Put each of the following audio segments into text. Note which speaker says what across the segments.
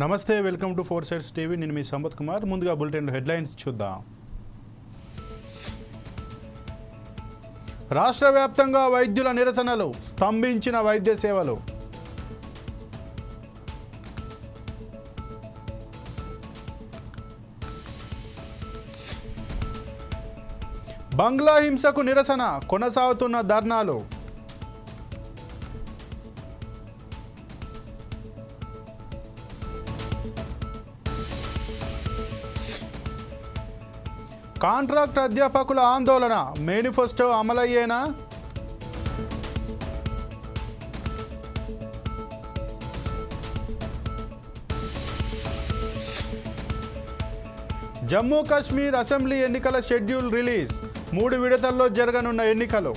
Speaker 1: నమస్తే welcome to four sides TV. నేను మీ సంపత్ కుమార్. ముందుగా బులెటిన్ హెడ్లైన్స్ చూద్దాం. రాష్ట్ర వ్యాప్తంగా వైద్యుల నిరసనలు స్తంభించిన వైద్య సేవలు. బంగ్లా హింసకు నిరసన కొనసాగుతున్న ధర్నాలు. కాంట్రాక్ట్ అధ్యాపకుల ఆందోళన మేనిఫెస్టో అమలయ్యేనా? జమ్మూ కాశ్మీర్ అసెంబ్లీ ఎన్నికల షెడ్యూల్ రిలీజ్. మూడు విడతల్లో జరగనున్న ఎన్నికలు.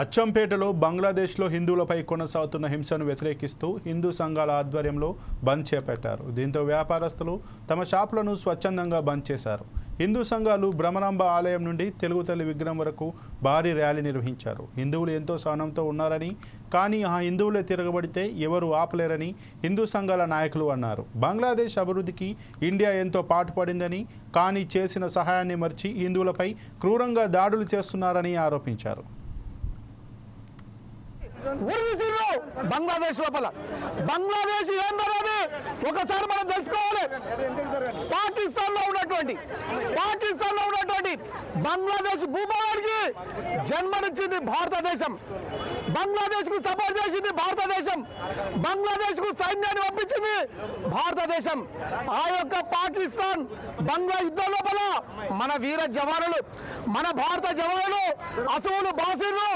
Speaker 1: అచ్చంపేటలో బంగ్లాదేశ్లో హిందువులపై కొనసాగుతున్న హింసను వ్యతిరేకిస్తూ హిందూ సంఘాల ఆధ్వర్యంలో బంద్ చేపట్టారు. దీంతో వ్యాపారస్తులు తమ షాపులను స్వచ్ఛందంగా బంద్ చేశారు. హిందూ సంఘాలు భ్రమరాంబ ఆలయం నుండి తెలుగు తల్లి విగ్రహం వరకు భారీ ర్యాలీ నిర్వహించారు. హిందువులు ఎంతో సహనంతో ఉన్నారని కానీ ఆ హిందువులే తిరగబడితే ఎవరు ఆపలేరని హిందూ సంఘాల నాయకులు అన్నారు. బంగ్లాదేశ్ అభివృద్ధికి ఇండియా ఎంతో పాటుపడిందని కానీ చేసిన సహాయాన్ని మర్చి హిందువులపై క్రూరంగా దాడులు చేస్తున్నారని ఆరోపించారు.
Speaker 2: ఉరిసిరు బంగ్లాదేశ్ లోపల. బంగ్లాదేశ్ ఏందనేది ఒకసారి మనం తెలుసుకోవాలి. పాకిస్తాన్లో ఉన్నటువంటి పాకిస్తాన్లో ఉన్నటువంటి బంగ్లాదేశ్ భూభాగానికి జన్మనిచ్చింది భారతదేశం. బంగ్లాదేశ్కు సపోర్ట్ చేసింది భారతదేశం. బంగ్లాదేశ్కు సైన్యాన్ని పంపించింది భారతదేశం. ఆ యొక్క పాకిస్తాన్ బంగ్లా యుద్ధం లోపల మన వీర జవానులు మన భారత జవానులు అసువులు బాసీలు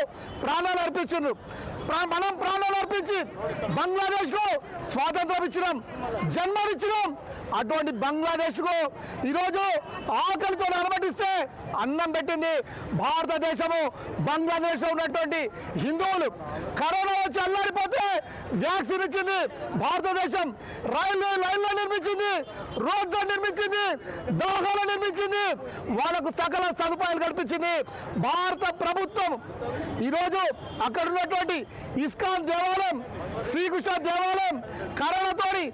Speaker 2: ప్రాణాలు అర్పించారు మనం ప్రాణాలు అర్పించి బంగ్లాదేశ్కు స్వాతంత్రం ఇచ్చినాం. జన్మనిచ్చినాం. అటువంటి బంగ్లాదేశ్కు ఈరోజు ఆకలితో అనుమతిస్తే అన్నం పెట్టింది భారతదేశము. బంగ్లాదేశ్ ఉన్నటువంటి హిందువులు కరోనా వచ్చి అల్లాడిపోతే వ్యాక్సిన్ ఇచ్చింది భారతదేశం. రైల్వే లైన్లు నిర్మించింది రోడ్లు నిర్మించింది దోహలు నిర్మించింది. వాళ్ళకు సకల సదుపాయాలు కల్పించింది భారత ప్రభుత్వం. ఈరోజు అక్కడ ఉన్నటువంటి ఇస్కాన్ దేవాలయం శ్రీకృష్ణ దేవాలయం కరోనాతోని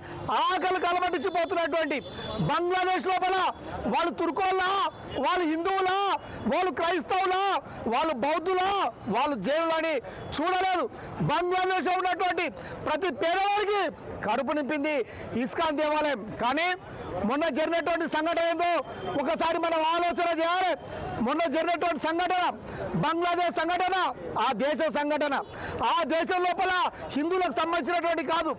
Speaker 2: ఆకలి కలబట్టించిపోతున్నటువంటి బంగ్లాదేశ్ లోపల వాళ్ళు తుర్కోళ్ళ వాళ్ళు హిందువులా వాళ్ళు క్రైస్తవులా వాళ్ళు బౌద్ధులా వాళ్ళు జైలులని చూడలేదు. బంగ్లాదేశ్ ఉన్నటువంటి ప్రతి పేదవాడికి కడుపు నింపింది ఇస్కాన్ దేవాలయం. కానీ మొన్న జరిగినటువంటి సంఘటన ఏందో ఒకసారి మనం ఆలోచన చేయాలి. మొన్న జరిగినటువంటి సంఘటన బంగ్లాదేశ్ సంఘటన ఆ దేశ సంఘటన ఆ దేశం లోపల హిందువులకు సంబంధించినటువంటి కాదు.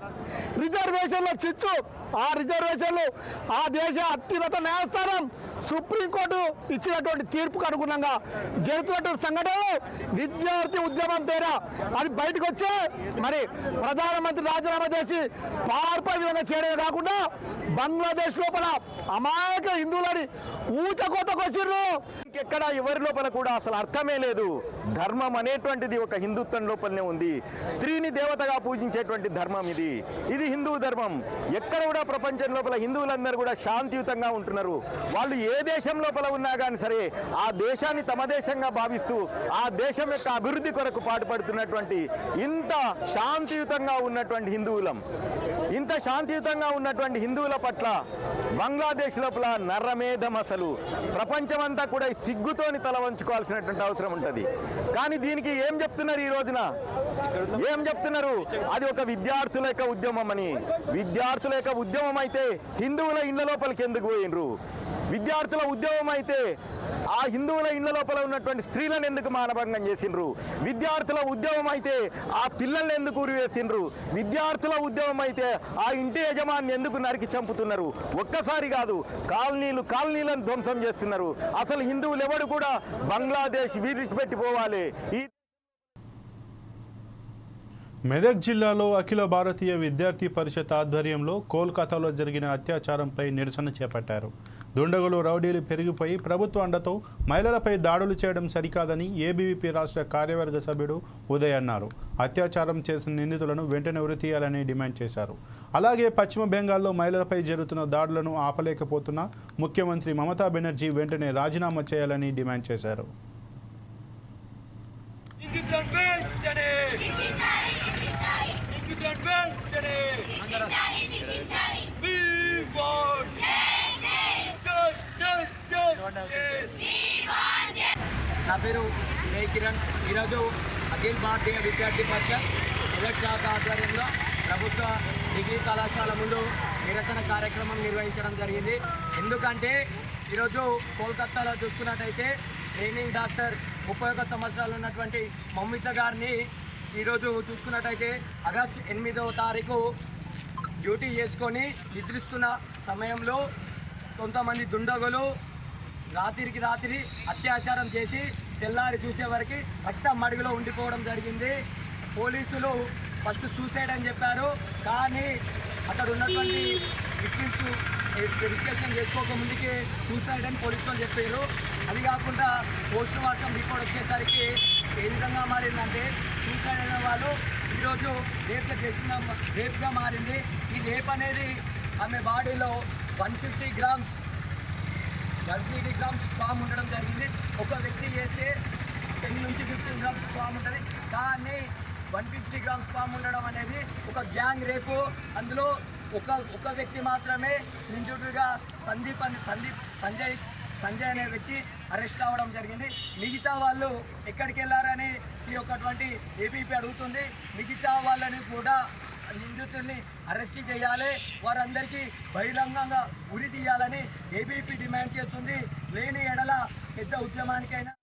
Speaker 2: రిజర్వేషన్లో చిచ్చు. ఆ రిజర్వేషన్లు ఆ దేశ అత్యున్నత న్యాయస్థానం సుప్రీంకోర్టు ఇచ్చినటువంటి తీర్పుకు అనుగుణంగా జరుగుతున్నటువంటి సంఘటనలు విద్యార్థి ఉద్యమం పేర అది బయటకు వచ్చే మరి ప్రధానమంత్రి రాజీనామా చేసి పార్పై విధంగా చేయడమే కాకుండా బంగ్లాదేశ్ లోపల అమాయక హిందువులని ఊత కోతకొచ్చిర్రు
Speaker 3: ఇంకెక్కడ ఎవరి లోపల కూడా అసలు అర్థమే లేదు. ధర్మం అనేటువంటిది ఒక హిందుత్వం లోపలనే ఉంది. స్త్రీని దేవతగా పూజించేటువంటి ధర్మం ఇది. ఇది హిందూ ధర్మం. ఎక్కడ కూడా ప్రపంచం లోపల హిందువులందరూ కూడా శాంతియుతంగా ఉంటున్నారు. వాళ్ళు ఏ దేశం లోపల ఉన్నా కానీ సరే ఆ దేశాన్ని తమ దేశంగా భావిస్తూ ఆ దేశం యొక్క అభివృద్ధి కొరకు పాటుపడుతున్నటువంటి ఇంత శాంతియుతంగా ఉన్నటువంటి హిందువులం ఇంత శాంతియుతంగా ఉన్నటువంటి హిందువుల పట్ల బంగ్లాదేశ్ లోపల నర్రమేధం అసలు. ప్రపంచమంతా కూడా సిగ్గుతోని తల వంచుకోవాల్సినటువంటి అవసరం ఉంటుంది. కానీ దీనికి ఏం చెప్తున్నారు ఈ రోజున? ఏం చెప్తున్నారు? అది ఒక విద్యార్థుల యొక్క ఉద్యమం అని. విద్యార్థుల యొక్క ఉద్యమం అయితే హిందువుల ఇండ్ల లోపలికి ఎందుకు పోయినరు విద్యార్థుల ఉద్యమం అయితే ఆ హిందువుల ఇళ్ళ లోపల ఉన్నటువంటి స్త్రీలను ఎందుకు మానభంగం చేసిండ్రు? విద్యార్థుల ఉద్యమం అయితే ఆ పిల్లల్ని ఎందుకు ఉరివేసిండ్రు విద్యార్థుల ఉద్యమం అయితే ఆ ఇంటి యజమాని ఎందుకు నరికి చంపుతున్నారు? ఒక్కసారి కాదు కాలనీలు కాలనీలను ధ్వంసం చేస్తున్నారు. అసలు హిందువులు ఎవడు కూడా బంగ్లాదేశ్ విడిచిపెట్టిపోవాలి. ఈ
Speaker 1: మెదక్ జిల్లాలో అఖిల భారతీయ విద్యార్థి పరిషత్ ఆధ్వర్యంలో కోల్కతాలో జరిగిన అత్యాచారంపై నిరసన చేపట్టారు. దుండగులు రౌడీలు పెరిగిపోయి ప్రభుత్వ అండతో మహిళలపై దాడులు చేయడం సరికాదని ఏబీవీపీ రాష్ట్ర కార్యవర్గ సభ్యుడు ఉదయ్ అన్నారు. అత్యాచారం చేసిన నిందితులను వెంటనే ఉరితీయాలని డిమాండ్ చేశారు. అలాగే పశ్చిమ బెంగాల్లో మహిళలపై జరుగుతున్న దాడులను ఆపలేకపోతున్న ముఖ్యమంత్రి మమతా బెనర్జీ వెంటనే రాజీనామా చేయాలని డిమాండ్ చేశారు.
Speaker 4: ఇంకితం వెంటనే We want justice, justice.
Speaker 5: నా పేరు మే కిరణ్ ఈరోజు అఖిల్ భారతీయ విద్యార్థి పరిషత్ మెదక్ శాఖ ఆధ్వర్యంలో ప్రభుత్వ డిగ్రీ కళాశాల ముందు నిరసన కార్యక్రమం నిర్వహించడం జరిగింది ఎందుకంటే ఈరోజు కోల్కత్తాలో చూసుకున్నట్టయితే ట్రైనింగ్ డాక్టర్ ముప్పై ఒక్క సంవత్సరాలు ఉన్నటువంటి మౌమిత గారిని ఈరోజు చూసుకున్నట్టయితే ఆగస్టు ఎనిమిదవ తారీఖు డ్యూటీ చేసుకొని నిద్రిస్తున్న సమయంలో కొంతమంది దుండగులు రాత్రికి రాత్రి అత్యాచారం చేసి తెల్లారి చూసే వరకు రక్తం మడుగులో ఉండిపోవడం జరిగింది. పోలీసులు ఫస్ట్ సూసైడ్ అని చెప్పారు. కానీ అక్కడ ఉన్నటువంటి విక్టిమ్స్ వెరిఫికేషన్ చేసుకోక ముందుకే సూసైడ్ అని పోలీసు వాళ్ళు చెప్పారు. అది కాకుండా పోస్ట్ మార్టం రిపోర్ట్ వచ్చేసరికి ఏ విధంగా మారిందంటే సూసైడ్ అనే వాళ్ళు ఈరోజు రేప్గా చేసిన రేప్గా మారింది. ఈ రేప్ అనేది ఆమె బాడీలో one fifty grams one fifty grams form ఉండడం జరిగింది. ఒక వ్యక్తి చేస్తే టెన్ నుంచి ఫిఫ్టీన్ గ్రామ్స్ ఫామ్ ఉంటుంది. కానీ వన్ ఫిఫ్టీ గ్రామ్స్ స్పామ్ ఉండడం అనేది ఒక గ్యాంగ్ రేపు. అందులో ఒక ఒక వ్యక్తి మాత్రమే నిందితుడిగా సందీప్ అని సందీప్ సంజయ్ సంజయ్ అనే వ్యక్తి అరెస్ట్ అవ్వడం జరిగింది. మిగతా వాళ్ళు ఎక్కడికి వెళ్ళారని ఈ యొక్కటువంటి ఏబీపీ అడుగుతుంది. మిగతా వాళ్ళని కూడా నిందితుల్ని అరెస్ట్ చేయాలి. వారందరికీ బహిరంగంగా ఉరి తీయాలని ఏబీపీ డిమాండ్ చేస్తుంది. లేని ఎడల పెద్ద ఉద్యమానికైనా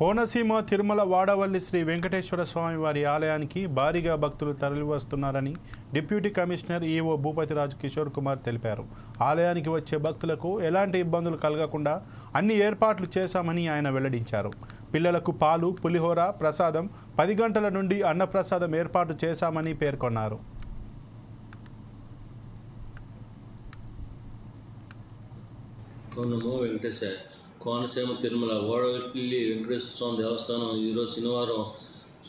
Speaker 1: కోనసీమ తిరుమల వాడవల్లి శ్రీ వెంకటేశ్వర స్వామి వారి ఆలయానికి భారీగా భక్తులు తరలివస్తున్నారని deputy commissioner EO Bhupathiraju Kishore Kumar తెలిపారు. ఆలయానికి వచ్చే భక్తులకు ఎలాంటి ఇబ్బందులు కలగకుండా అన్ని ఏర్పాట్లు చేశామని ఆయన వెల్లడించారు. పిల్లలకు పాలు పులిహోర ప్రసాదం పది గంటల నుండి అన్నప్రసాదం ఏర్పాటు చేశామని పేర్కొన్నారు.
Speaker 6: నమో వెంకటేశ్వర కోనసీమ తిరుమల ఓడవెల్లి వెంకటేశ్వర స్వామి దేవస్థానం ఈరోజు శనివారం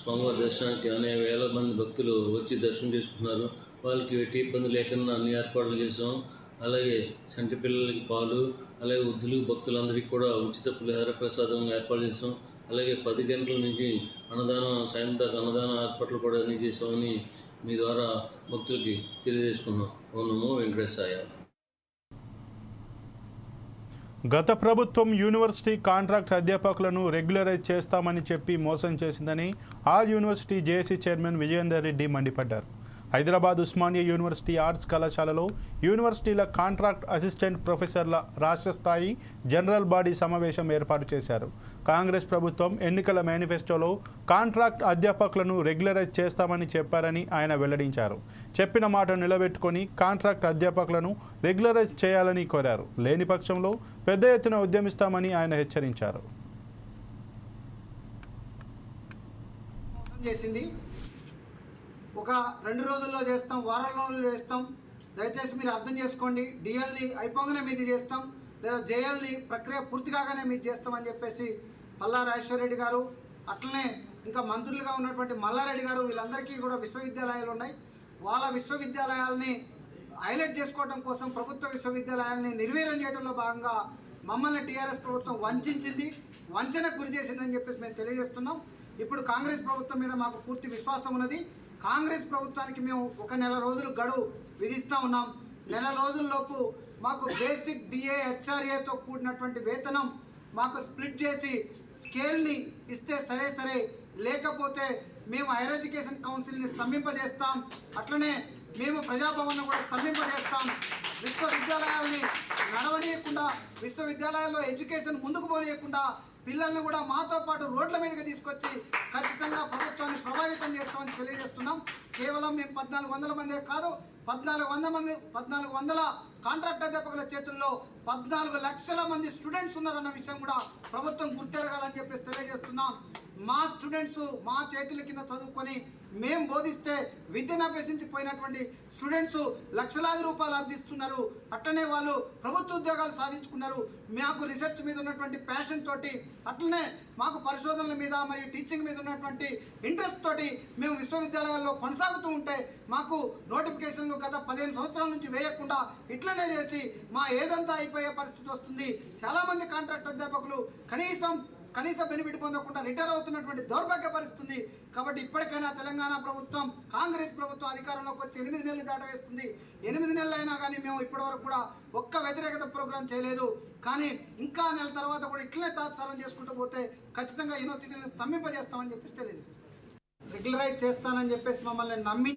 Speaker 6: స్వామివారి దర్శనానికి అనేక వేల మంది భక్తులు వచ్చి దర్శనం చేసుకున్నారు. వాళ్ళకి ఎట్టి ఇబ్బంది లేకుండా అన్ని ఏర్పాట్లు చేసాం అలాగే సంటి పిల్లలకి పాలు అలాగే వృద్ధులు భక్తులందరికీ కూడా ఉచిత పులిహార ప్రసాదం ఏర్పాటు చేసాం అలాగే పది గంటల నుంచి అన్నదానం సాయం దాకా అన్నదానం ఏర్పాట్లు కూడా అన్ని చేసామని మీ ద్వారా భక్తులకి తెలియజేసుకున్నాం. ఓనము వెంకటేశ్వర
Speaker 1: గత ప్రభుత్వం యూనివర్సిటీ కాంట్రాక్ట్ అధ్యాపకులను రెగ్యులరైజ్ చేస్తామని చెప్పి మోసం చేసిందని R university JAC chairman Vijayender Reddy మండిపడ్డారు. హైదరాబాద్ ఉస్మానియా యూనివర్సిటీ ఆర్ట్స్ కళాశాలలో యూనివర్సిటీల కాంట్రాక్ట్ అసిస్టెంట్ ప్రొఫెసర్ల రాష్ట్ర స్థాయి జనరల్ బాడీ సమావేశం ఏర్పాటు చేశారు. కాంగ్రెస్ ప్రభుత్వం ఎన్నికల మేనిఫెస్టోలో కాంట్రాక్ట్ అధ్యాపకులను రెగ్యులరైజ్ చేస్తామని చెప్పారని ఆయన వెల్లడించారు. చెప్పిన మాట నిలబెట్టుకొని కాంట్రాక్ట్ అధ్యాపకులను రెగ్యులరైజ్ చేయాలని కోరారు. లేని పక్షంలో పెద్ద ఎత్తున ఉద్యమిస్తామని ఆయన హెచ్చరించారు.
Speaker 7: చేసింది. ఒక రెండు రోజుల్లో చేస్తాం వారం రోజుల్లో చేస్తాం. దయచేసి మీరు అర్థం చేసుకోండి. డిఎల్ని అయిపోగానే మీది చేస్తాం. లేదా జేఎల్ని ప్రక్రియ పూర్తి కాగానే మీది చేస్తామని చెప్పేసి పల్లా రాజేశ్వరరెడ్డి గారు అట్లనే ఇంకా మంత్రులుగా ఉన్నటువంటి మల్లారెడ్డి గారు వీళ్ళందరికీ కూడా విశ్వవిద్యాలయాలు ఉన్నాయి. వాళ్ళ విశ్వవిద్యాలయాల్ని హైలైట్ చేసుకోవడం కోసం ప్రభుత్వ విశ్వవిద్యాలయాల్ని నిర్వీర్యం చేయడంలో భాగంగా మమ్మల్ని టీఆర్ఎస్ ప్రభుత్వం వంచింది వంచనకు గురి చేసిందని చెప్పేసి మేము తెలియజేస్తున్నాం. ఇప్పుడు కాంగ్రెస్ ప్రభుత్వం మీద మాకు పూర్తి విశ్వాసం ఉన్నది. కాంగ్రెస్ ప్రభుత్వానికి మేము ఒక నెల రోజులు గడువు విధిస్తూ ఉన్నాం. నెల రోజుల్లోపు మాకు బేసిక్ డిఏ హెచ్ఆర్ఏతో కూడినటువంటి వేతనం మాకు స్ప్లిట్ చేసి స్కేల్ని ఇస్తే సరే సరే. లేకపోతే మేము హైయర్ ఎడ్యుకేషన్ కౌన్సిల్ని స్తంభింపజేస్తాం. అట్లనే మేము ప్రజాభవన్ను కూడా స్తంభింపజేస్తాం. విశ్వవిద్యాలయాల్ని నడవనీయకుండా విశ్వవిద్యాలయాల్లో ఎడ్యుకేషన్ ముందుకు పోనీయకుండా పిల్లల్ని కూడా మాతో పాటు రోడ్ల మీదకి తీసుకొచ్చి ఖచ్చితంగా ప్రభుత్వాన్ని ప్రభావితం చేస్తామని తెలియజేస్తున్నాం. కేవలం మేము పద్నాలుగు వందల మందే కాదు పద్నాలుగు వంద మంది పద్నాలుగు వందల కాంట్రాక్ట్ అధ్యాపకుల చేతుల్లో పద్నాలుగు లక్షల మంది స్టూడెంట్స్ ఉన్నారన్న విషయం కూడా ప్రభుత్వం గుర్తెరగాలని చెప్పేసి తెలియజేస్తున్నాం. మా స్టూడెంట్స్ మా చేతుల కింద చదువుకొని మేము బోధిస్తే విద్యను అభ్యసించి పోయినటువంటి స్టూడెంట్స్ లక్షలాది రూపాయలు ఆర్జిస్తున్నారు. అట్లనే వాళ్ళు ప్రభుత్వ ఉద్యోగాలు సాధించుకున్నారు. మాకు రీసెర్చ్ మీద ఉన్నటువంటి ప్యాషన్ తోటి అట్లనే మాకు పరిశోధనల మీద మరియు టీచింగ్ మీద ఉన్నటువంటి ఇంట్రెస్ట్ తోటి మేము విశ్వవిద్యాలయాల్లో కొనసాగుతూ ఉంటే మాకు నోటిఫికేషన్లు గత పదిహేను సంవత్సరాల నుంచి వేయకుండా ఇట్లనే చేసి మా ఏజ్ అంతా అయిపోయే పరిస్థితి వస్తుంది. చాలామంది కాంట్రాక్ట్ అధ్యాపకులు కనీసం కనీస బెనిఫిట్ పొందకుండా రిటైర్ అవుతున్నటువంటి దౌర్భాగ్య పరిస్థితుంది. కాబట్టి ఇప్పటికైనా తెలంగాణ ప్రభుత్వం కాంగ్రెస్ ప్రభుత్వం అధికారంలోకి వచ్చి ఎనిమిది నెలలు దాటవేస్తుంది. ఎనిమిది నెలలు అయినా కానీ మేము ఇప్పటివరకు కూడా ఒక్క వ్యతిరేకత ప్రోగ్రాం చేయలేదు. కానీ ఇంకా నెల తర్వాత కూడా ఇట్లనే తాత్సారం చేసుకుంటూ పోతే ఖచ్చితంగా యూనివర్సిటీని స్తంభింపజేస్తామని చెప్పేసి తెలియజేస్తుంది. రెగ్యులరైజ్ చేస్తానని చెప్పేసి మమ్మల్ని నమ్మి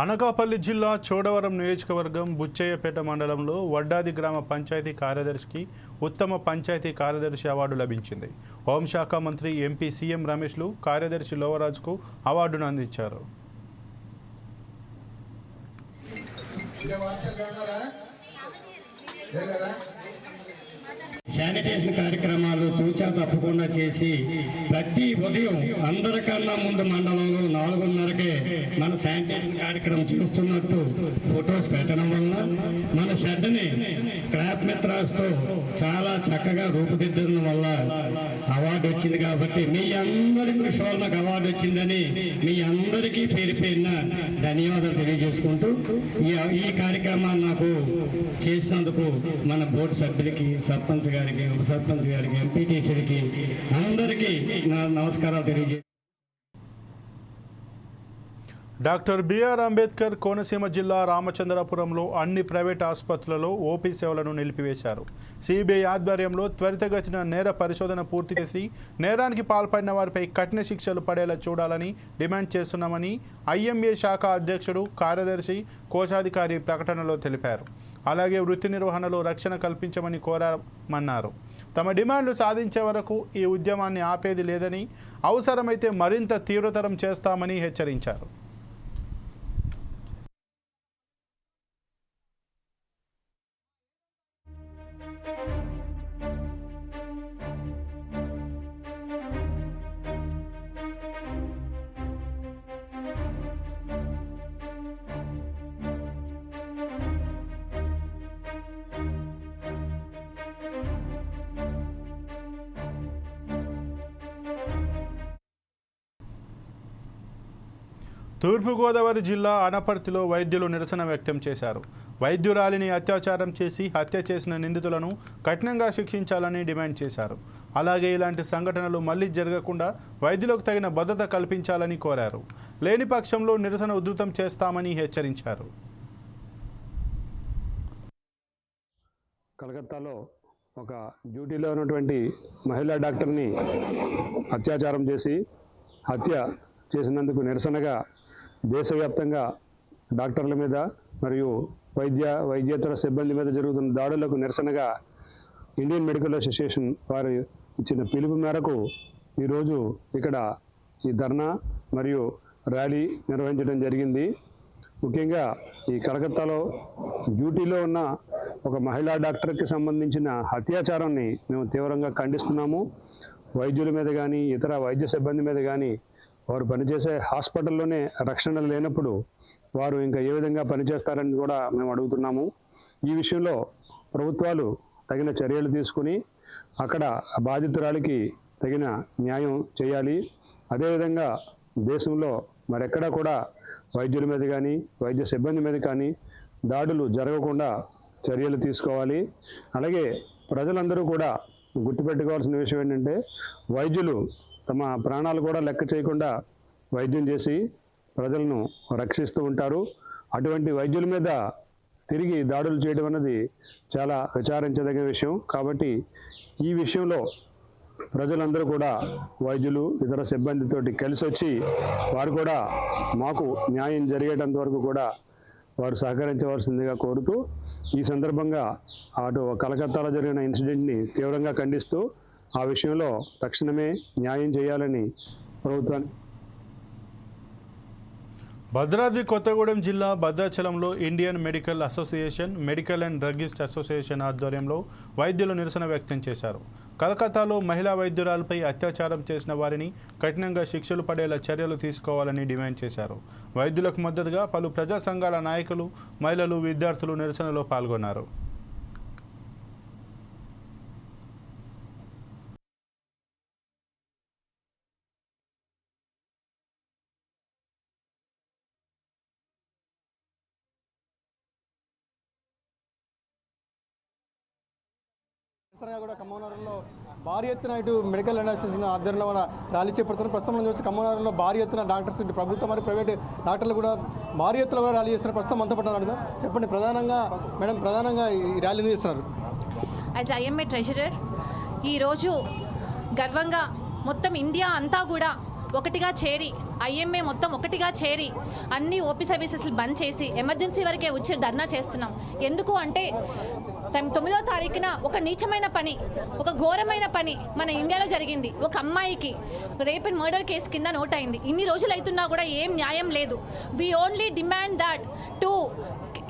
Speaker 1: అనకాపల్లి జిల్లా చోడవరం నియోజకవర్గం బుచ్చయ్యపేట మండలంలో వడ్డాది గ్రామ పంచాయతీ కార్యదర్శికి ఉత్తమ పంచాయతీ కార్యదర్శి అవార్డు లభించింది. హోంశాఖ మంత్రి ఎంపీ సీఎం రమేష్లు కార్యదర్శి లోవరాజ్కు అవార్డును అందించారు.
Speaker 8: శానిటేషన్ కార్యక్రమాలు తూచా తప్పకుండా చేసి ప్రతి ఉదయం అందరికన్నా ముందు మండలంలో నాలుగున్నరకే మన శానిటేషన్ కార్యక్రమం చేస్తున్నట్టు ఫొటోస్ పెట్టడం వల్ల మన శ్రద్ధని క్రాప్ మిత్రాస్తో చాలా చక్కగా రూపుదిద్దడం వల్ల అవార్డు వచ్చింది కాబట్టి మీ అందరి కృషి వల్ల నాకు అవార్డు వచ్చిందని మీ అందరికీ పేరు పేరున ధన్యవాదాలు తెలియజేసుకుంటూ ఈ ఈ కార్యక్రమాన్ని నాకు చేసినందుకు మన బోర్డు సభ్యులకి సర్పంచ్ గారికి ఉప సర్పంచ్ గారికి ఎంపీటీసీలకి అందరికీ నా నమస్కారాలు తెలియజే
Speaker 1: doctor B R Ambedkar Konaseema జిల్లా రామచంద్రపురంలో అన్ని ప్రైవేట్ ఆసుపత్రులలో ఓపీ సేవలను నిలిపివేశారు. సిబిఐ ఆధ్వర్యంలో త్వరితగతిన నేర పరిశోధన పూర్తి చేసి నేరానికి పాల్పడిన వారిపై కఠిన శిక్షలు పడేలా చూడాలని డిమాండ్ చేస్తున్నామని ఐఎంఏ శాఖ అధ్యక్షుడు కార్యదర్శి కోశాధికారి ప్రకటనలో తెలిపారు. అలాగే వృత్తి నిర్వహణలో రక్షణ కల్పించమని కోరామన్నారు. తమ డిమాండ్లు సాధించే వరకు ఈ ఉద్యమాన్ని ఆపేది లేదని అవసరమైతే మరింత తీవ్రతరం చేస్తామని హెచ్చరించారు. తూర్పుగోదావరి జిల్లా అనపర్తిలో వైద్యులు నిరసన వ్యక్తం చేశారు. వైద్యురాలిని అత్యాచారం చేసి హత్య చేసిన నిందితులను కఠినంగా శిక్షించాలని డిమాండ్ చేశారు. అలాగే ఇలాంటి సంఘటనలు మళ్ళీ జరగకుండా వైద్యులకు తగిన భద్రత కల్పించాలని కోరారు. లేని పక్షంలో నిరసన ఉధృతం చేస్తామని హెచ్చరించారు.
Speaker 9: కలకత్తాలో ఒక డ్యూటీలో ఉన్నటువంటి మహిళా డాక్టర్ని అత్యాచారం చేసి హత్య చేసినందుకు నిరసనగా దేశవ్యాప్తంగా డాక్టర్ల మీద మరియు వైద్య వైద్యేతర సిబ్బంది మీద జరుగుతున్న దాడులకు నిరసనగా ఇండియన్ మెడికల్ అసోసియేషన్ వారు ఇచ్చిన పిలుపు మేరకు ఈరోజు ఇక్కడ ఈ ధర్నా మరియు ర్యాలీ నిర్వహించడం జరిగింది. ముఖ్యంగా ఈ కలకత్తాలో డ్యూటీలో ఉన్న ఒక మహిళా డాక్టర్కి సంబంధించిన అత్యాచారాన్ని మేము తీవ్రంగా ఖండిస్తున్నాము. వైద్యుల మీద కానీ ఇతర వైద్య సిబ్బంది మీద కానీ వారు పనిచేసే హాస్పిటల్లోనే రక్షణ లేనప్పుడు వారు ఇంకా ఏ విధంగా పనిచేస్తారని కూడా మేము అడుగుతున్నాము. ఈ విషయంలో ప్రభుత్వాలు తగిన చర్యలు తీసుకుని అక్కడ బాధితురాలికి తగిన న్యాయం చేయాలి. అదేవిధంగా దేశంలో మరెక్కడా కూడా వైద్యుల మీద కానీ వైద్య సిబ్బంది మీద కానీ దాడులు జరగకుండా చర్యలు తీసుకోవాలి. అలాగే ప్రజలందరూ కూడా గుర్తుపెట్టుకోవాల్సిన విషయం ఏంటంటే వైద్యులు తమ ప్రాణాలు కూడా లెక్క చేయకుండా వైద్యం చేసి ప్రజలను రక్షిస్తూ ఉంటారు. అటువంటి వైద్యుల మీద తిరిగి దాడులు చేయడం అన్నది చాలా విచారించదగిన విషయం. కాబట్టి ఈ విషయంలో ప్రజలందరూ కూడా వైద్యులు ఇతర సిబ్బందితోటి కలిసి వచ్చి వారు కూడా మాకు న్యాయం జరిగేటంత వరకు కూడా వారు సహకరించవలసిందిగా కోరుతూ ఈ సందర్భంగా అటు కలకత్తాలో జరిగిన ఇన్సిడెంట్ని తీవ్రంగా ఖండిస్తూ ఆ విషయంలో తక్షణమే న్యాయం చేయాలని ప్రభుత్వాన్ని
Speaker 1: భద్రాద్రి కొత్తగూడెం జిల్లా భద్రాచలంలో Indian medical association medical and druggist association ఆధ్వర్యంలో వైద్యులు నిరసన వ్యక్తం చేశారు. కలకత్తాలో మహిళా వైద్యురాలపై అత్యాచారం చేసిన వారిని కఠినంగా శిక్షలు పడేలా చర్యలు తీసుకోవాలని డిమాండ్ చేశారు. వైద్యులకు మద్దతుగా పలు ప్రజా సంఘాల నాయకులు మహిళలు విద్యార్థులు నిరసనలో పాల్గొన్నారు.
Speaker 10: నిరసనగా కూడా ఖమ్మంలో భారీ ఎత్తున ఇటు మెడికల్ అసోసియేషన్ ఆధ్వర్యంలో మన ర్యాలీ చేపడుతున్నారు. ప్రస్తుతం మనం చూసి ఖమ్మంలో భారీ ఎత్తున డాక్టర్స్ ఇటు ప్రభుత్వం మరియు ప్రైవేట్ డాక్టర్లు కూడా భారీ ఎత్తులో కూడా ర్యాలీ చేస్తున్నారు. ప్రస్తుతం అంతా పట్టారు చెప్పండి ప్రధానంగా మేడం ప్రధానంగా ఈ ర్యాలీ చేస్తున్నారు.
Speaker 11: యాజ్ ఐఎంఏ ట్రెజరర్ ఈరోజు గర్వంగా మొత్తం ఇండియా అంతా కూడా ఒకటిగా చేరి ఐఎంఏ మొత్తం ఒకటిగా చేరి అన్ని ఓపీ సర్వీసెస్ బంద్ చేసి ఎమర్జెన్సీ వరకే వచ్చి ధర్నా చేస్తున్నాం. ఎందుకు అంటే తొమ్మిదో తారీఖున ఒక నీచమైన పని ఒక ఘోరమైన పని మన ఇండియాలో జరిగింది. ఒక అమ్మాయికి రేప్ అండ్ మర్డర్ కేసు కింద నోట్ అయింది ఇన్ని రోజులు అవుతున్నా కూడా ఏం న్యాయం లేదు. We only demand that to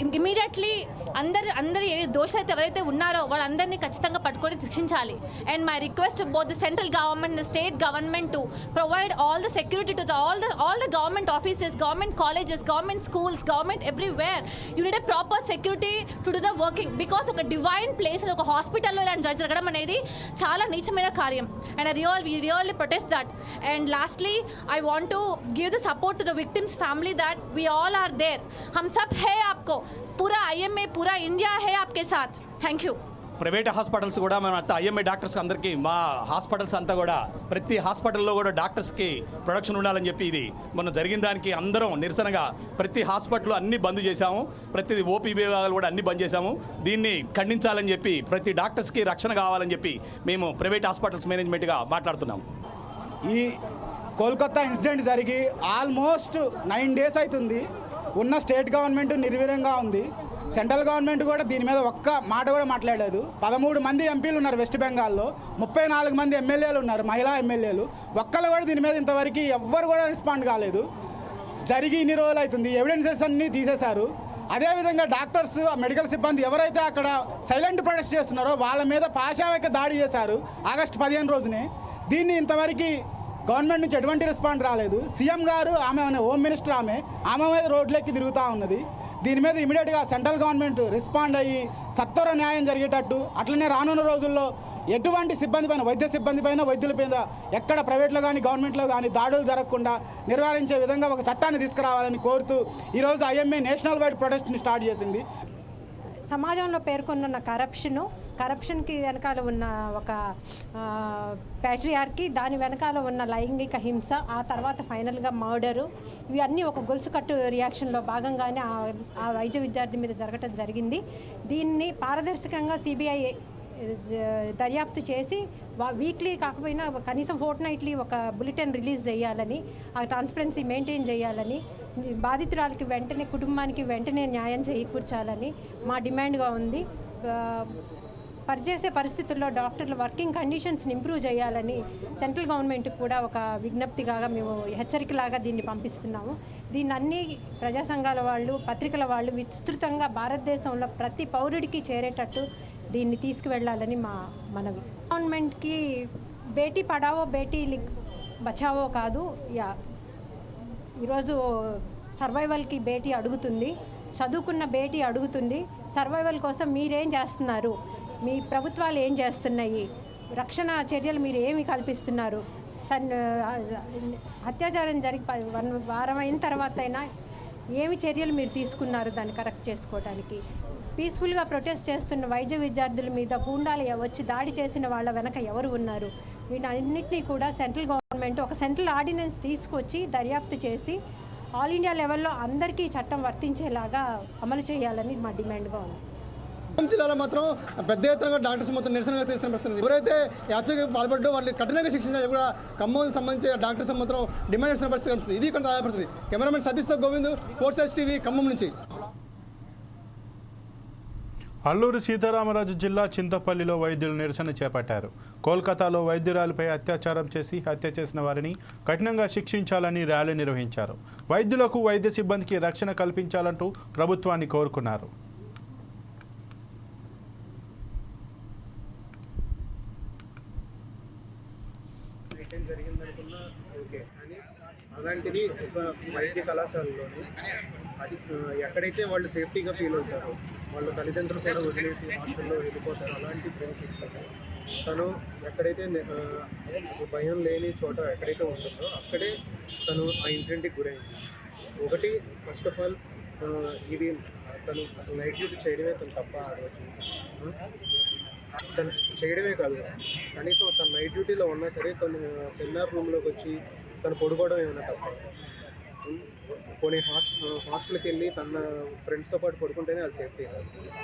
Speaker 11: immediately అందరు అందరు ఏ దోషులైతే ఎవరైతే ఉన్నారో వాళ్ళందరినీ ఖచ్చితంగా పట్టుకొని శిక్షించాలి. And my request both the central government the state government to provide all the security to the all the all the government offices government colleges government schools government everywhere you need a proper security to do the working because ఒక divine place ఒక హాస్పిటల్లో ఇలా జరగడం అనేది చాలా నీచమైన కార్యం. And I real we really protest that and lastly I want to give the support to the victims family that we all are there హమ్ సబ్ హే ఆప్కో पूरा आईएमए पूरा इंडिया है आपके साथ थैंक यू
Speaker 12: ప్రైవేట్ హాస్పిటల్స్ కూడా మన అంతా ఐఎంఏ డాక్టర్స్ అందరికీ మా హాస్పిటల్స్ అంతా కూడా ప్రతి హాస్పిటల్లో కూడా డాక్టర్స్కి ప్రొడక్షన్ ఉండాలని చెప్పి ఇది మొన్న జరిగిన దానికి అందరం నిరసనగా ప్రతి హాస్పిటల్ అన్ని బంద్ చేశాము ప్రతి ఓపీ విభాగాలు కూడా అన్ని బంద్ చేశాము దీన్ని ఖండించాలని చెప్పి ప్రతి డాక్టర్స్కి రక్షణ కావాలని చెప్పి మేము ప్రైవేట్ హాస్పిటల్స్ మేనేజ్మెంట్గా మాట్లాడుతున్నాం
Speaker 13: ఈ కోల్కతా ఇన్సిడెంట్ జరిగి ఆల్మోస్ట్ నైన్ డేస్ అవుతుంది ఉన్న స్టేట్ గవర్నమెంట్ నిర్వీర్యంగా ఉంది. సెంట్రల్ గవర్నమెంట్ కూడా దీని మీద ఒక్క మాట కూడా మాట్లాడలేదు. పదమూడు మంది ఎంపీలు ఉన్నారు వెస్ట్ బెంగాల్లో. ముప్పై నాలుగు మంది ఎమ్మెల్యేలు ఉన్నారు మహిళా ఎమ్మెల్యేలు. ఒక్కళ్ళు కూడా దీని మీద ఇంతవరకు ఎవ్వరు కూడా రెస్పాండ్ కాలేదు. జరిగి ఇన్ని రోజులు అవుతుంది. ఎవిడెన్సెస్ అన్నీ తీసేశారు. అదేవిధంగా డాక్టర్స్ ఆ మెడికల్ సిబ్బంది ఎవరైతే అక్కడ సైలెంట్ ప్రొటెస్ట్ చేస్తున్నారో వాళ్ళ మీద పాశావక దాడి చేశారు ఆగస్టు పదిహేను రోజునే. దీన్ని ఇంతవరకు గవర్నమెంట్ నుంచి ఎటువంటి రెస్పాండ్ రాలేదు. సీఎం గారు ఆమె హోమ్ మినిస్టర్ ఆమె ఆమె మీద రోడ్లెక్కి తిరుగుతూ ఉన్నది. దీని మీద ఇమీడియట్గా సెంట్రల్ గవర్నమెంట్ రెస్పాండ్ అయ్యి సత్వర న్యాయం జరిగేటట్టు అట్లనే రానున్న రోజుల్లో ఎటువంటి సిబ్బంది పైన వైద్య సిబ్బంది పైన వైద్యుల మీద ఎక్కడ ప్రైవేట్లో కానీ గవర్నమెంట్లో కానీ దాడులు జరగకుండా నిర్వహించే విధంగా ఒక చట్టాన్ని తీసుకురావాలని కోరుతూ ఈరోజు ఐఎంఏ నేషనల్ వైడ్ ప్రొటెస్ట్ని స్టార్ట్ చేసింది.
Speaker 14: సమాజంలో పేర్కొన్న కరప్షను కరప్షన్కి వెనకాల ఉన్న ఒక ప్యాట్రియార్కి దాని వెనకాల ఉన్న లైంగిక హింస ఆ తర్వాత ఫైనల్గా మర్డరు ఇవన్నీ ఒక గొలుసు కట్టు రియాక్షన్లో భాగంగానే ఆ- ఆ వైద్య విద్యార్థి మీద జరగటం జరిగింది. దీన్ని పారదర్శకంగా సిబిఐ దర్యాప్తు చేసి వీక్లీ కాకపోయినా కనీసం ఫోర్ట్ నైట్లీ ఒక బులెటిన్ రిలీజ్ చేయాలని ఆ ట్రాన్స్పరెన్సీ మెయింటైన్ చేయాలని బాధితురాలకి వెంటనే కుటుంబానికి వెంటనే న్యాయం చేకూర్చాలని మా డిమాండ్గా ఉంది. పనిచేసే పరిస్థితుల్లో డాక్టర్ల వర్కింగ్ కండిషన్స్ని ఇంప్రూవ్ చేయాలని సెంట్రల్ గవర్నమెంట్కి కూడా ఒక విజ్ఞప్తిగా మేము హెచ్చరికలాగా దీన్ని పంపిస్తున్నాము. దీన్ని అన్ని ప్రజా సంఘాల వాళ్ళు పత్రికల వాళ్ళు విస్తృతంగా భారతదేశంలో ప్రతి పౌరుడికి చేరేటట్టు దీన్ని తీసుకువెళ్ళాలని మా మనవి. గవర్నమెంట్కి బేటీ పడావో బేటీ లిక్ బచావో కాదు యా ఈరోజు సర్వైవల్కి బేటీ అడుగుతుంది చదువుకున్న బేటీ అడుగుతుంది సర్వైవల్ కోసం మీరేం చేస్తున్నారు? మీ ప్రభుత్వాలు ఏం చేస్తున్నాయి? రక్షణ చర్యలు మీరు ఏమి కల్పిస్తున్నారు? అత్యాచారం జరిగి వన్ వారం అయిన తర్వాత అయినా ఏమి చర్యలు మీరు తీసుకున్నారు దాన్ని కరెక్ట్ చేసుకోవడానికి పీస్ఫుల్గా ప్రొటెస్ట్ చేస్తున్న వైద్య విద్యార్థుల మీద గూండాలు వచ్చి దాడి చేసిన వాళ్ళ వెనక ఎవరు ఉన్నారు? వీటన్నిటినీ కూడా సెంట్రల్ గవర్నమెంట్ ఒక సెంట్రల్ ఆర్డినెన్స్ తీసుకొచ్చి దర్యాప్తు చేసి ఆల్ ఇండియా లెవెల్లో అందరికీ చట్టం వర్తించేలాగా అమలు చేయాలని మా డిమాండ్గా ఉంది.
Speaker 10: జిల్లాలో మాత్రం పెద్ద ఎత్తున డాక్టర్స్ మొత్తం నిరసన వ్యక్తం చేస్తున్న పరిస్థితి ఎవరైతే ఈ పాల్పడ్డో వాళ్ళు కఠినంగా శిక్షించాలి కూడా ఖమ్మం సంబంధించి డాక్టర్స్ మాత్రం డిమాండ్ చేసిన పరిస్థితి కనిపిస్తుంది. ఇది కొంత తాజా పరిస్థితి. Cameraman Satish Govind fours S TV Khammam నుంచి.
Speaker 1: అల్లూరు సీతారామరాజు జిల్లా చింతపల్లిలో వైద్యులు నిరసన చేపట్టారు. కోల్కతాలో వైద్యురాలిపై అత్యాచారం చేసి హత్య చేసిన వారిని కఠినంగా శిక్షించాలని ర్యాలీ నిర్వహించారు. వైద్యులకు వైద్య సిబ్బందికి రక్షణ కల్పించాలంటూ ప్రభుత్వాన్ని కోరుకున్నారు.
Speaker 15: అలాంటిది ఒక వైద్య కళాశాలలోని అది ఎక్కడైతే వాళ్ళు సేఫ్టీగా ఫీల్ అవుతారో వాళ్ళ తల్లిదండ్రులు కూడా వదిలేసి హాస్టల్లో వెళ్ళిపోతారు అలాంటి ప్లేసెస్లో తను ఎక్కడైతే అసలు భయం లేని చోట ఎక్కడైతే ఉంటుందో అక్కడే తను ఆ ఇన్సిడెంట్కి గురైంది ఒకటి ఫస్ట్ ఆఫ్ ఆల్ ఇది తను అసలు నైట్ డ్యూటీ చేయడమే తను తప్ప ఆ రోజు తను చేయడమే కాదు. కనీసం తను నైట్ డ్యూటీలో ఉన్నా సరే తను సెమినార్ రూమ్లోకి వచ్చి తను పడుకోవడం ఏమైనా తప్ప. కొన్ని హాస్టల్ హాస్టల్కి వెళ్ళి తన ఫ్రెండ్స్తో పాటు పడుకుంటేనే అది సేఫ్టీ.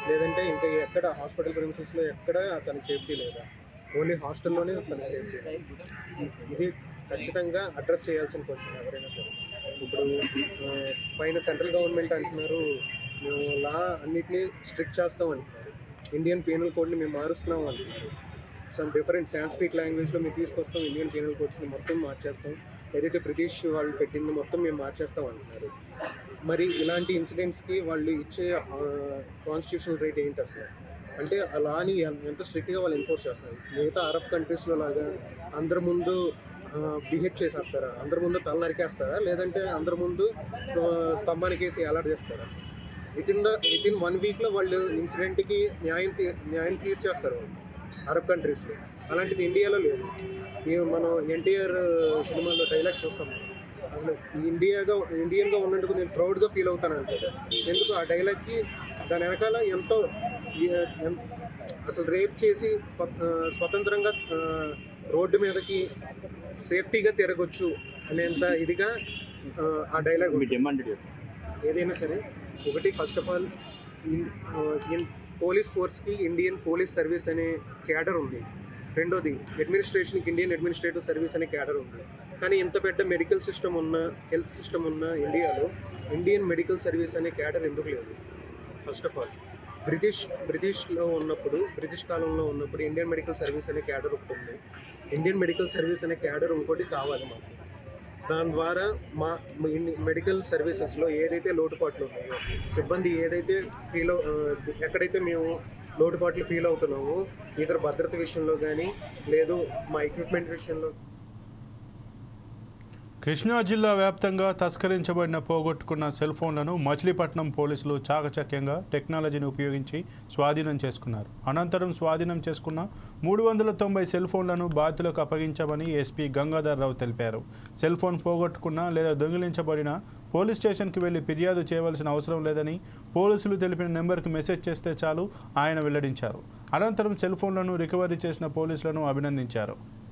Speaker 15: లేదంటే ఇంకా ఎక్కడ హాస్పిటల్ ప్రిన్సెస్లో ఎక్కడ తనకి సేఫ్టీ లేదా? ఓన్లీ హాస్టల్లోనే తనకి సేఫ్టీ. ఇది ఖచ్చితంగా అడ్రస్ చేయాల్సిన క్వశ్చన్ ఎవరైనా సరే. ఇప్పుడు పైన సెంట్రల్ గవర్నమెంట్ అంటున్నారు మేము లా అన్నిటినీ స్ట్రిక్ట్ చేస్తాం అంటున్నారు. ఇండియన్ పీనల్ కోడ్ని మేము మారుస్తున్నాం అంటున్నారు. సమ్ డిఫరెంట్ సాంస్క్రిట్ లాంగ్వేజ్లో మేము తీసుకొస్తాం ఇండియన్ పీనల్ కోడ్స్ని మొత్తం మార్చేస్తాం. ఏదైతే బ్రిటిష్ వాళ్ళు పెట్టిందో మొత్తం మేము మార్చేస్తాం అంటున్నారు. మరి ఇలాంటి ఇన్సిడెంట్స్కి వాళ్ళు ఇచ్చే కాన్స్టిట్యూషనల్ రేట్ ఏంటి అసలు? అంటే అలాని ఎంత స్ట్రిక్ట్గా వాళ్ళు ఎన్ఫోర్స్ చేస్తారు మిగతా అరబ్ కంట్రీస్లో లాగా అందరి ముందు బిహేవ్ చేసేస్తారా? అందరి ముందు తల నరికేస్తారా? లేదంటే అందరి ముందు స్తంభానికి వేసి అలర్ట్ చేస్తారా? Within the within one వీక్లో వాళ్ళు ఇన్సిడెంట్కి న్యాయం తీ న్యాయం తీర్చేస్తారు అరబ్ కంట్రీస్లో అలాంటిది ఇండియాలో లేదు. మనం ఎన్టీఆర్ సినిమాలో డైలాగ్ చూస్తాం. అసలు ఇండియాగా ఇండియన్గా ఉన్నందుకు నేను ప్రౌడ్గా ఫీల్ అవుతాను అంటే ఎందుకు? ఆ డైలాగ్కి దాని వెనకాల ఎంతో అసలు రేప్ చేసి స్వతంత్రంగా రోడ్డు మీదకి సేఫ్టీగా తిరగొచ్చు అనేంత ఇదిగా ఆ, డైలాగ్ ఏదైనా సరే ఒకటి ఫస్ట్ ఆఫ్ ఆల్ పోలీస్ ఫోర్స్కి ఇండియన్ పోలీస్ సర్వీస్ అనే క్యాడర్ ఉంది. రెండోది అడ్మినిస్ట్రేషన్కి ఇండియన్ అడ్మినిస్ట్రేటివ్ సర్వీస్ అనే క్యాడర్ ఉంది. కానీ ఇంత పెద్ద మెడికల్ సిస్టమ్ ఉన్న హెల్త్ సిస్టమ్ ఉన్న ఇండియాలో ఇండియన్ మెడికల్ సర్వీస్ అనే క్యాడర్ ఎందుకు లేదు? ఫస్ట్ ఆఫ్ ఆల్ బ్రిటిష్ బ్రిటిష్లో ఉన్నప్పుడు బ్రిటిష్ కాలంలో ఉన్నప్పుడు ఇండియన్ మెడికల్ సర్వీస్ అనే క్యాడర్ ఒకటి ఉంది. ఇండియన్ మెడికల్ సర్వీస్ అనే క్యాడర్ ఇంకోటి కావాలి మాకు. దాని ద్వారా మా మెడికల్ సర్వీసెస్లో ఏదైతే లోటుపాట్లు ఉన్నాయో సిబ్బంది ఏదైతే ఫీల్ ఎక్కడైతే మేము లోటుపాట్లు ఫీల్ అవుతున్నామో ఇతర భద్రత విషయంలో కానీ లేదు మా ఎక్విప్మెంట్ విషయంలో
Speaker 1: కృష్ణా జిల్లా వ్యాప్తంగా తస్కరించబడిన పోగొట్టుకున్న సెల్ ఫోన్లను మచిలీపట్నం పోలీసులు చాకచక్యంగా టెక్నాలజీని ఉపయోగించి స్వాధీనం చేసుకున్నారు. అనంతరం స్వాధీనం చేసుకున్న మూడు వందల తొంభై సెల్ ఫోన్లను బాధితులకు అప్పగించామని ఎస్పీ గంగాధర్ రావు తెలిపారు. సెల్ ఫోన్ పోగొట్టుకున్న లేదా దొంగిలించబడిన పోలీస్ స్టేషన్కి వెళ్ళి ఫిర్యాదు చేయవలసిన అవసరం లేదని పోలీసులు తెలిపిన నెంబర్కి మెసేజ్ చేస్తే చాలు ఆయన వెల్లడించారు. అనంతరం సెల్ ఫోన్లను రికవరీ చేసిన పోలీసులను అభినందించారు.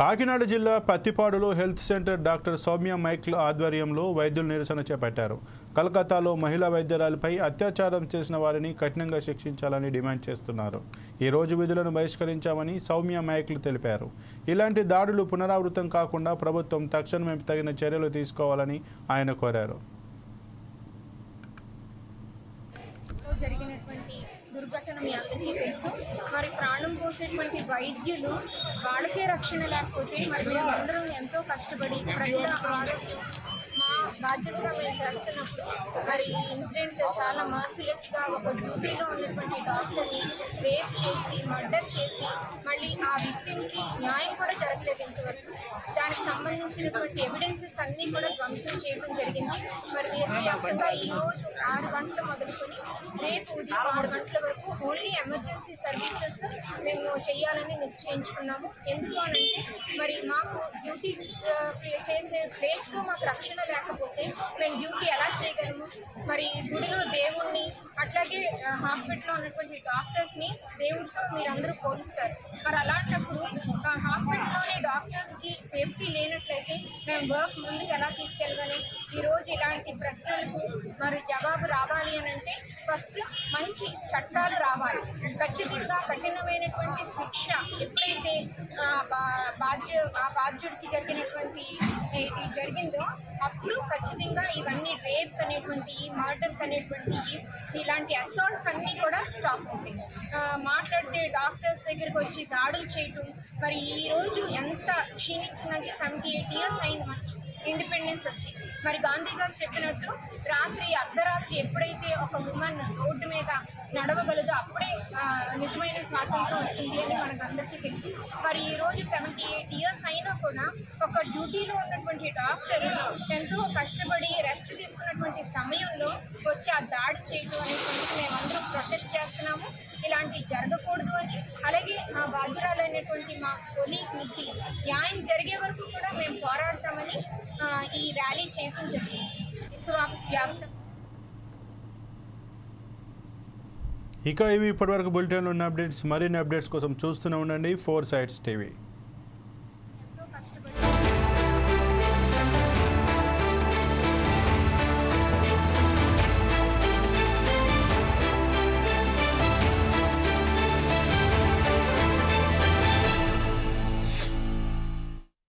Speaker 1: కాకినాడ జిల్లా పత్తిపాడులో హెల్త్ సెంటర్ డాక్టర్ సౌమ్య మైక్ల ఆధ్వర్యంలో వైద్యులు నిరసన చేపట్టారు. కలకత్తాలో మహిళా వైద్యురాలపై అత్యాచారం చేసిన వారిని కఠినంగా శిక్షించాలని డిమాండ్ చేస్తున్నారు. ఈ రోజు విధులను బహిష్కరించామని సౌమ్య మైక్లు తెలిపారు. ఇలాంటి దాడులు పునరావృతం కాకుండా ప్రభుత్వం తక్షణమే తగిన చర్యలు తీసుకోవాలని ఆయన కోరారు.
Speaker 16: జరిగినటువంటి దుర్ఘటన మీ అందరికీ తెలుసు. మరి ప్రాణం పోసేటువంటి వైద్యులు వాళ్ళకే రక్షణ లేకపోతే మరి మేమందరం ఎంతో కష్టపడి ప్రజల ఆరోగ్యం బాధ్యతగా మేము చేస్తున్నప్పుడు మరి ఈ ఇన్సిడెంట్ చాలా మర్సిలెస్గా ఒక డ్యూటీలో ఉన్నటువంటి డాక్టర్ని రేప్ చేసి మర్డర్ చేసి మళ్ళీ ఆ విక్టిమ్కి న్యాయం కూడా జరగలేదు ఇంతవరకు. దానికి సంబంధించినటువంటి ఎవిడెన్సెస్ అన్నీ కూడా ధ్వంసం చేయడం జరిగింది. మరి దేశవ్యాప్తంగా ఈరోజు ఆరు గంటలు మొదలుకొని రేపు ఉదయం ఆరు గంటల వరకు ఓన్లీ ఎమర్జెన్సీ సర్వీసెస్ మేము చేయాలని నిశ్చయించుకున్నాము. ఎందుకు అనంటే మరి మాకు డ్యూటీ uh, చేసే ప్లేస్లో మాకు రక్షణ లేకపోతే మేము డ్యూటీ ఎలా చేయగలము? మరి గుడిలో దేవుణ్ణి అట్లాగే హాస్పిటల్లో ఉన్నటువంటి డాక్టర్స్ని దేవుడితో మీరందరూ పోలిస్తారు. మరి అలాంటప్పుడు హాస్పిటల్లోని డాక్టర్స్కి సేఫ్టీ లేనట్లయితే మేము వర్క్ ముందుకు ఎలా తీసుకెళ్ళగలం? ఈరోజు ఇలాంటి ప్రశ్నలకు మరి జవాబు రావాలి అని అంటే ఫస్ట్ మంచి చట్టాలు రావాలి. ఖచ్చితంగా కఠినమైనటువంటి శిక్ష ఎప్పుడైతే బాధ్యు బా- ఆ బాధ్యుడికి జరిగినటువంటి ఇది జరిగిందో అప్పుడు ఖచ్చితంగా ఇవన్నీ రేప్స్ అనేటువంటి మర్డర్స్ అనేటువంటి ఇలాంటి అసాల్ట్స్ అన్నీ కూడా స్టాప్ అవుతాయి. మాట్లాడితే డాక్టర్స్ దగ్గరికి వచ్చి దాడులు చేయటం మరి ఈరోజు ఎంత క్షీణించిందంటే సెవెంటీ ఎయిట్ ఇయర్స్ అయింది మనకి ఇండిపెండెన్స్ వచ్చింది మరి గాంధీ గారు చెప్పినట్టు రాత్రి అర్ధరాత్రి ఎప్పుడైతే ఒక ఉమెన్ రోడ్డు మీద నడవగలదో అప్పుడే నిజమైన స్వాతంత్రం వచ్చింది అని మనకు అందరికీ తెలుసు. మరి ఈరోజు సెవెంటీ ఎయిట్ ఇయర్స్ అయినా కూడా ఒక డ్యూటీలో ఉన్నటువంటి డాక్టర్ ఎంతో కష్టపడి రెస్ట్ తీసుకున్నటువంటి సమయంలో వచ్చి ఆ దాడి చేయడం అనేటువంటి మేమందరం ప్రొటెస్ట్ చేస్తున్నాము. ఇలాంటివి జరగకూడదు అని. అలాగే మా బాధ్యురాలైనటువంటి మా కొలీగ్కి న్యాయం జరిగే వరకు కూడా మేము పోరాడతామని ఈ ర్యాలీ చేయడం జరిగింది విశ్వవ్యాప్తంగా
Speaker 1: ఇక ఇవి ఇప్పటివరకు బులెటిన్లో ఉన్న అప్డేట్స్ మరిన్ని అప్డేట్స్ కోసం చూస్తూనే ఉండండి ఫోర్ సైడ్స్ టీవీ.